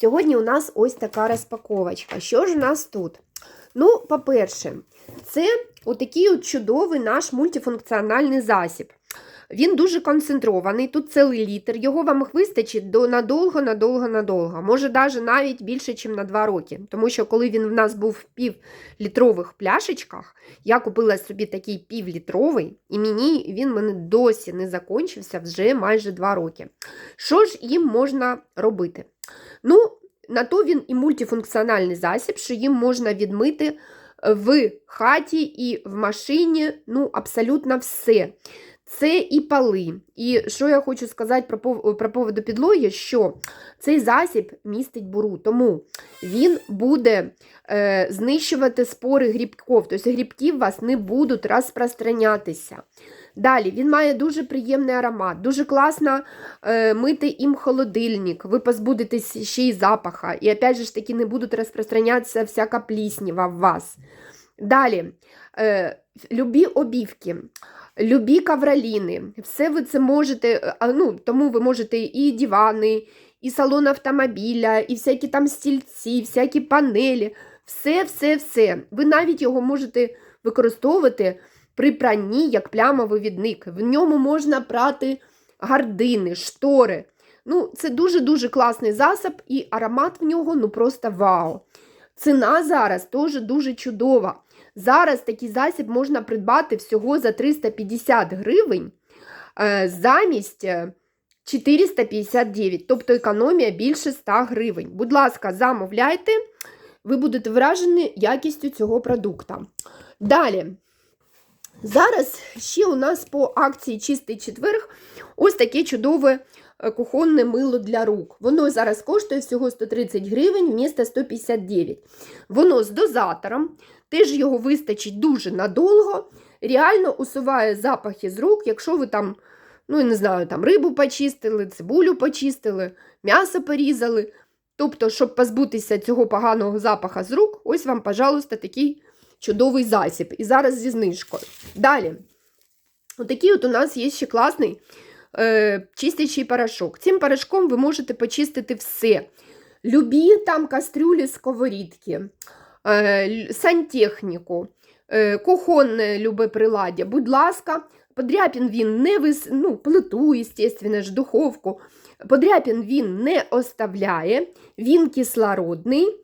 Сьогодні у нас ось така розпаковочка. Що ж у нас тут? Ну, по-перше, це отакий от чудовий наш мультифункціональний засіб. Він дуже концентрований, тут цілий літр. Його вам вистачить до надовго, надовго, надовго. Може, навіть навіть більше, ніж на 2 роки. Тому що коли він в нас був в півлітрових пляшечках, я купила собі такий півлітровий, і мені він мене досі не закінчився вже майже 2 роки. Що ж їм можна робити? Ну, на то він і мультифункціональний засіб, що їм можна відмити в хаті і в машині ну, абсолютно все. Це і пали. І що я хочу сказати про про поводу підлоги, що цей засіб містить буру, тому він буде е, знищувати спори грибків, тобто грибки у вас не будуть розпространятися. Далі він має дуже приємний аромат, дуже класно е, мити їм холодильник, ви позбудетесь ще й запаха, і опять же ж таки не будуть розпространятися всяка плісніва в вас. Далі, е, любі обівки. Любі кавраліни, все ви це можете, ну, тому ви можете і дивани, і салон автомобіля, і всякі там стільці, всякі панелі, все, все, все. Ви навіть його можете використовувати при пранні як плямовивідник. В ньому можна прати гардини, штори. Ну, Це дуже-дуже класний засіб, і аромат в нього ну просто вау. Ціна зараз теж дуже чудова. Зараз такий засіб можна придбати всього за 350 гривень е, замість е, 459, тобто економія більше 100 гривень. Будь ласка, замовляйте, ви будете вражені якістю цього продукту. Далі. Зараз ще у нас по акції Чистий четверг ось таке чудове е, кухонне мило для рук. Воно зараз коштує всього 130 гривень вмісто 159. Воно з дозатором, теж його вистачить дуже надовго. Реально усуває запахи з рук, якщо ви там, ну не знаю, там рибу почистили, цибулю почистили, м'ясо порізали. Тобто, щоб позбутися цього поганого запаха з рук, ось вам, пожалуйста, такий чудовий засіб. І зараз зі знижкою. Далі. Отакий от у нас є ще класний е, чистячий порошок. Цим порошком ви можете почистити все. Любі там кастрюлі, сковорідки, е, сантехніку, е, кухонне любе приладдя. Будь ласка, подряпін він не вис... ну, плиту, естественно ж, духовку. Подряпін він не оставляє, він кислородний.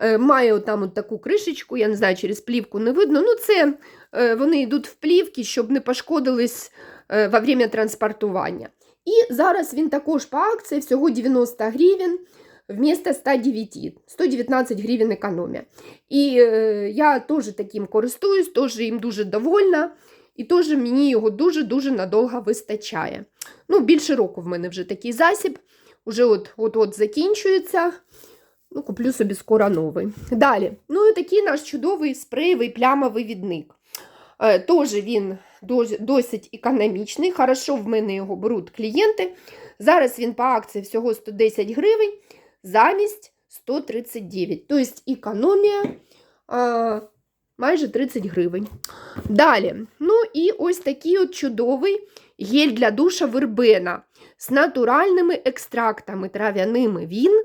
Е, Має там от таку кришечку, я не знаю, через плівку не видно. Ну, це е, вони йдуть в плівки, щоб не пошкодились е, во время транспортування. І зараз він також по акції всього 90 гривень вмісто 109, 119 гривень економія. І е, я теж таким користуюсь, теж їм дуже довольна. І теж мені його дуже-дуже надовго вистачає. Ну, більше року в мене вже такий засіб. Уже от-от закінчується. Ну, куплю собі скоро новий. Далі. Ну і такий наш чудовий спреєвий плямовий відник. Е, Теж він досить економічний. Хорошо в мене його беруть клієнти. Зараз він по акції всього 110 гривень, замість 139. Тобто економія а, майже 30 гривень. Далі. Ну і ось такий от чудовий гель для душа вербена з натуральними екстрактами трав'яними. Він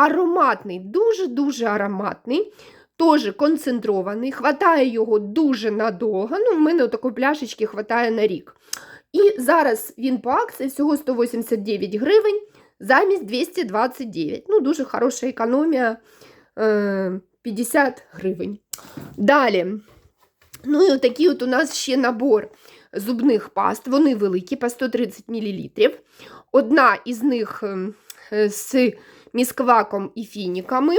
ароматний, дуже-дуже ароматний, теж концентрований, хватає його дуже надовго. Ну, в мене такої пляшечки хватає на рік. І зараз він по акції всього 189 гривень замість 229. Ну, дуже хороша економія е, 50 гривень. Далі. Ну і отакий от у нас ще набор зубних паст. Вони великі, по 130 мл. Одна із них ем, е, з міскваком і фініками.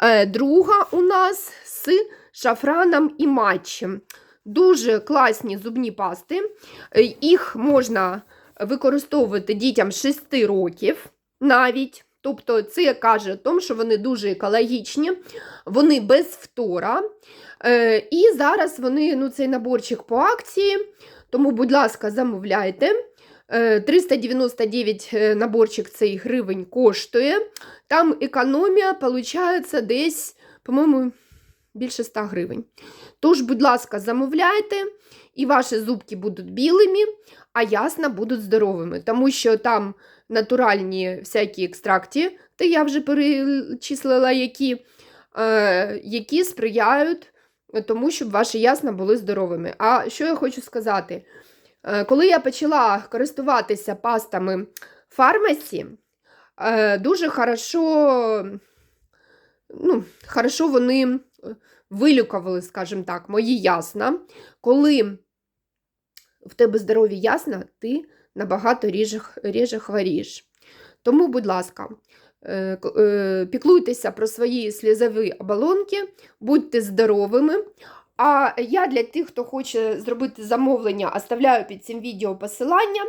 Е, Друга у нас з шафраном і матчем. Дуже класні зубні пасти. Е, Їх можна використовувати дітям 6 років навіть. Тобто це каже тому, що вони дуже екологічні, вони без фтора. Е, І зараз вони, ну, цей наборчик по акції, тому, будь ласка, замовляйте. Е, 399 е, наборчик цей гривень коштує. Там економія, виходить, десь, по-моєму, більше 100 гривень. Тож, будь ласка, замовляйте, і ваші зубки будуть білими, а ясна будуть здоровими, тому що там натуральні всякі екстракти продукти, я вже перечислила, які, е, які сприяють тому, щоб ваші ясна були здоровими. А що я хочу сказати? Е, Коли я почала користуватися пастами фармасі, е, дуже хорошо, ну, хорошо вони вилікували, скажімо так, мої ясна. Коли в тебе здорові ясна, ти набагато ріже, ріже хворієш. Тому, будь ласка, е, е, піклуйтеся про свої слізові оболонки, будьте здоровими. А я для тих, хто хоче зробити замовлення, оставляю під цим відео посилання.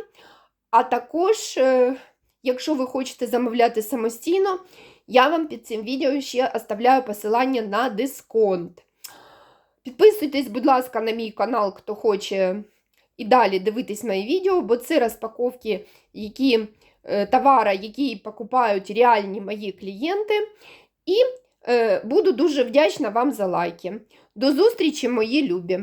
А також, е, якщо ви хочете замовляти самостійно, я вам під цим відео ще оставляю посилання на дисконт. Підписуйтесь, будь ласка, на мій канал, хто хоче і далі дивитись мої відео, бо це розпаковки, які е, товари, які покупають реальні мої клієнти. І буду дуже вдячна вам за лайки. До зустрічі, мої любі!